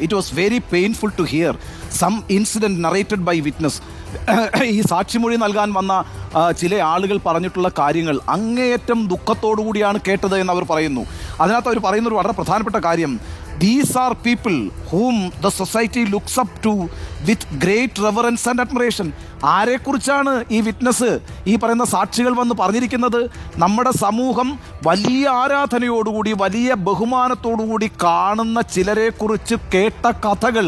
It was very painful to hear some incident narrated by witness ഈ സാക്ഷിമൊഴി നൽകാൻ വന്ന ചില ആളുകൾ പറഞ്ഞിട്ടുള്ള കാര്യങ്ങൾ അങ്ങേയറ്റം ദുഃഖത്തോടു കൂടിയാണ് കേട്ടത് എന്ന് അവർ പറയുന്നു. അതിനകത്ത് അവർ പറയുന്നൊരു വളരെ പ്രധാനപ്പെട്ട കാര്യം. These are people whom the society looks up to with great reverence and admiration ആരെക്കുറിച്ചാണ് ഈ വിറ്റ്നസ് ഈ പറയുന്ന സാക്ഷികൾ വന്ന് പറഞ്ഞിരിക്കുന്നത്? നമ്മുടെ സമൂഹം വലിയ ആരാധനയോടുകൂടി വലിയ ബഹുമാനത്തോടുകൂടി കാണുന്ന ചിലരെക്കുറിച്ച് കേട്ട കഥകൾ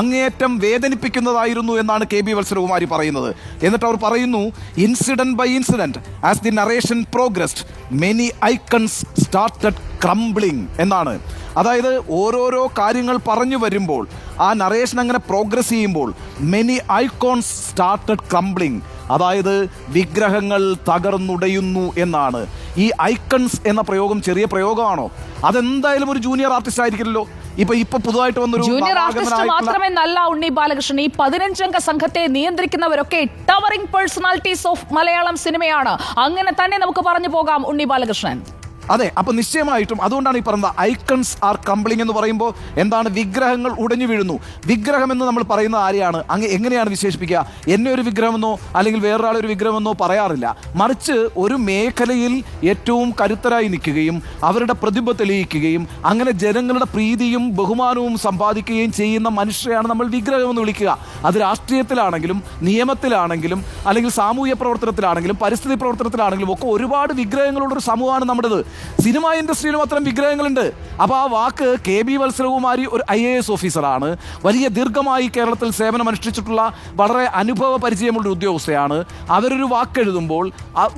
അങ്ങേയറ്റം വേദനിപ്പിക്കുന്നതായിരുന്നു എന്നാണ് കെ ബി വത്സരകുമാരി പറയുന്നത്. എന്നിട്ട് അവർ പറയുന്നു incident by incident as the narration progressed many icons started crumbling എന്നാണ്. അതായത് ഓരോരോ കാര്യങ്ങൾ പറഞ്ഞു വരുമ്പോൾ ആ നറേഷൻ അങ്ങനെ പ്രോഗ്രസ് ചെയ്യുമ്പോൾ മെനി ഐക്കോൺസ് സ്റ്റാർട്ടഡ് ക്രംബ്ലിംഗ് അതായത് വിഗ്രഹങ്ങൾ തകർന്നുടയുന്നു എന്നാണ്. ഈ ഐക്കൺസ് എന്ന പ്രയോഗം ചെറിയ പ്രയോഗമാണോ? അതെന്തായാലും ഒരു ജൂനിയർ ആർട്ടിസ്റ്റ് ആയിരിക്കില്ലല്ലോ. ഇപ്പൊ ഇപ്പൊ പുതുതായിട്ട് വന്നൊരു ജൂനിയർ ആർട്ടിസ്റ്റ് മാത്രമേ നല്ല ഉണ്ണി ബാലകൃഷ്ണൻ ഈ പതിനഞ്ചംഗ സംഘത്തെ നിയന്ത്രിക്കുന്നവരൊക്കെ ടവറിംഗ് പേഴ്സണാലിറ്റീസ് ഓഫ് മലയാളം സിനിമയാണ്. അങ്ങനെ തന്നെ നമുക്ക് പറഞ്ഞു പോകാം ഉണ്ണി ബാലകൃഷ്ണൻ. അതെ അപ്പൊ നിശ്ചയമായിട്ടും അതുകൊണ്ടാണ് ഈ പറഞ്ഞത് ഐക്കൺസ് ആർ കംപ്ലിങ് എന്ന് പറയുമ്പോൾ എന്താണ് വിഗ്രഹങ്ങൾ ഉടഞ്ഞു വീഴുന്നു. വിഗ്രഹം എന്ന് നമ്മൾ പറയുന്നത് ആരെയാണ്? അങ്ങ് എങ്ങനെയാണ് വിശേഷിപ്പിക്കുക? എന്നെ ഒരു വിഗ്രഹമെന്നോ അല്ലെങ്കിൽ വേറൊരാളെ ഒരു വിഗ്രഹമെന്നോ പറയാറില്ല. മറിച്ച് ഒരു മേഖലയിൽ ഏറ്റവും കരുത്തരായി നിൽക്കുകയും അവരുടെ പ്രതിഭ തെളിയിക്കുകയും അങ്ങനെ ജനങ്ങളുടെ പ്രീതിയും ബഹുമാനവും സമ്പാദിക്കുകയും ചെയ്യുന്ന മനുഷ്യരെയാണ് നമ്മൾ വിഗ്രഹം എന്ന് വിളിക്കുക. അത് രാഷ്ട്രീയത്തിലാണെങ്കിലും നിയമത്തിലാണെങ്കിലും അല്ലെങ്കിൽ സാമൂഹ്യ പ്രവർത്തനത്തിലാണെങ്കിലും പരിസ്ഥിതി പ്രവർത്തനത്തിലാണെങ്കിലും ഒക്കെ ഒരുപാട് വിഗ്രഹങ്ങളുള്ളൊരു സമൂഹമാണ് നമ്മുടേത്. സിനിമാ ഇൻഡസ്ട്രിയിലും അത്തരം വിഗ്രഹങ്ങളുണ്ട്. അപ്പോൾ ആ വാക്ക് കെ ബി വത്സരകുമാരി ഒരു ഐ എ എസ് ഓഫീസറാണ്. വലിയ ദീർഘമായി കേരളത്തിൽ സേവനം അനുഷ്ഠിച്ചിട്ടുള്ള വളരെ അനുഭവ പരിചയമുള്ള ഉദ്യോഗസ്ഥയാണ്. അവരൊരു വാക്കെഴുതുമ്പോൾ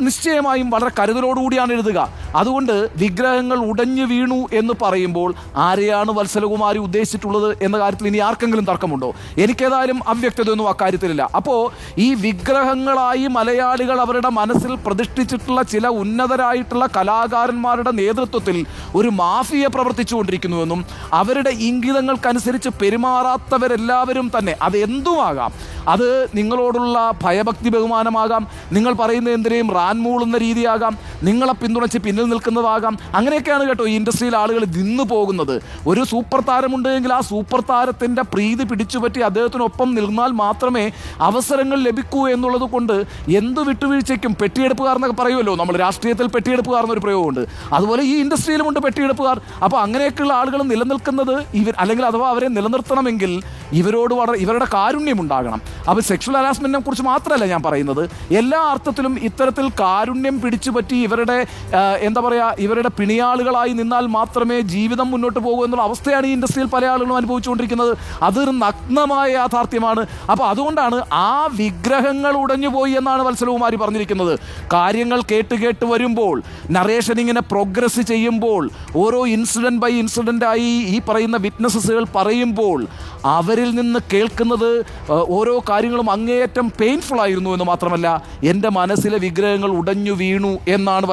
നിശ്ചയമായും വളരെ കരുതലോടുകൂടിയാണ് എഴുതുക. അതുകൊണ്ട് വിഗ്രഹങ്ങൾ ഉടഞ്ഞു വീണു എന്ന് പറയുമ്പോൾ ആരെയാണ് വത്സലകുമാരി ഉദ്ദേശിച്ചിട്ടുള്ളത് എന്ന കാര്യത്തിൽ ഇനി ആർക്കെങ്കിലും തർക്കമുണ്ടോ? എനിക്കേതായാലും അവ്യക്തതയൊന്നും അക്കാര്യത്തിലില്ല അപ്പോൾ ഈ വിഗ്രഹങ്ങളായി മലയാളികൾ അവരുടെ മനസ്സിൽ പ്രതിഷ്ഠിച്ചിട്ടുള്ള ചില ഉന്നതരായിട്ടുള്ള കലാകാരന്മാരുടെ നേതൃത്വത്തിൽ ഒരു മാഫിയ പ്രവർത്തിച്ചുകൊണ്ടിരിക്കുന്നുവെന്നും അവരുടെ ഇംഗിതങ്ങൾക്കനുസരിച്ച് പെരുമാറാത്തവരെല്ലാവരും തന്നെ അത് എന്തുമാകാം അത് നിങ്ങളോടുള്ള ഭയഭക്തി ബഹുമാനമാകാം. നിങ്ങൾ പറയുന്ന എന്തിനേയും റാൻ മൂളുന്ന രീതിയാകാം. നിങ്ങളെ പിന്തുണച്ച് പിന്നിൽ നിൽക്കുന്നതാകാം. അങ്ങനെയൊക്കെയാണ് കേട്ടോ ഈ ഇൻഡസ്ട്രിയിൽ ആളുകൾ നിന്നു പോകുന്നത്. ഒരു സൂപ്പർ താരമുണ്ടെങ്കിൽ ആ സൂപ്പർ താരത്തിന്റെ പ്രീതി പിടിച്ചുപറ്റി അദ്ദേഹത്തിനൊപ്പം നിന്നാൽ മാത്രമേ അവസരങ്ങൾ ലഭിക്കൂ എന്നുള്ളത് കൊണ്ട് എന്ത് വിട്ടുവീഴ്ചയ്ക്കും പെട്ടിയെടുപ്പുകാർ എന്നൊക്കെ പറയുമല്ലോ. നമ്മൾ രാഷ്ട്രീയത്തിൽ പെട്ടിയെടുപ്പുകാർ എന്നൊരു പ്രയോഗമുണ്ട്. അതുപോലെ ഈ ഇൻഡസ്ട്രിയിലുമുണ്ട് പെട്ടിയെടുപ്പുകാർ. അപ്പോൾ അങ്ങനെയൊക്കെയുള്ള ആളുകൾ നിലനിൽക്കുന്നത് ഇവർ അല്ലെങ്കിൽ അഥവാ അവരെ നിലനിർത്തണമെങ്കിൽ ഇവരോട് വളരെ ഇവരുടെ കാരുണ്യം ഉണ്ടാകണം. അപ്പോൾ സെക്ഷൽ ഹരാസ്മെന്റിനെ കുറിച്ച് മാത്രമല്ല ഞാൻ പറയുന്നത്. എല്ലാ അർത്ഥത്തിലും ഇത്തരത്തിൽ കാരുണ്യം പിടിച്ചു പറ്റി ഇവരുടെ എന്താ പറയുക ഇവരുടെ പിണിയാളുകളായി നിന്നാൽ മാത്രമേ ജീവിതം മുന്നോട്ട് പോകൂ എന്നുള്ള അവസ്ഥയാണ് ഈ ഇൻഡസ്ട്രിയിൽ പല ആളുകളും അനുഭവിച്ചുകൊണ്ടിരിക്കുന്നത്. അതൊരു നഗ്നമായ യാഥാർത്ഥ്യമാണ്. അപ്പോൾ അതുകൊണ്ടാണ് ആ വിഗ്രഹങ്ങൾ ഉടഞ്ഞുപോയി എന്നാണ് വത്സലകുമാരി പറഞ്ഞിരിക്കുന്നത്. കാര്യങ്ങൾ കേട്ട് കേട്ട് വരുമ്പോൾ നറേഷൻ ഇങ്ങനെ പ്രോഗ്രസ് ചെയ്യുമ്പോൾ ഓരോ ഇൻസിഡന്റ് ബൈ ഇൻസിഡന്റായി ഈ പറയുന്ന വിറ്റ്നസ്സുകൾ പറയുമ്പോൾ അവരിൽ നിന്ന് കേൾക്കുന്നത് ഓരോ കാര്യങ്ങളും അങ്ങേയറ്റം പെയിൻഫുൾ ആയിരുന്നു എന്ന് മാത്രമല്ല എന്റെ മനസ്സിലെ വിഗ്രഹങ്ങൾ ഉടഞ്ഞു വീണു എന്നാണ്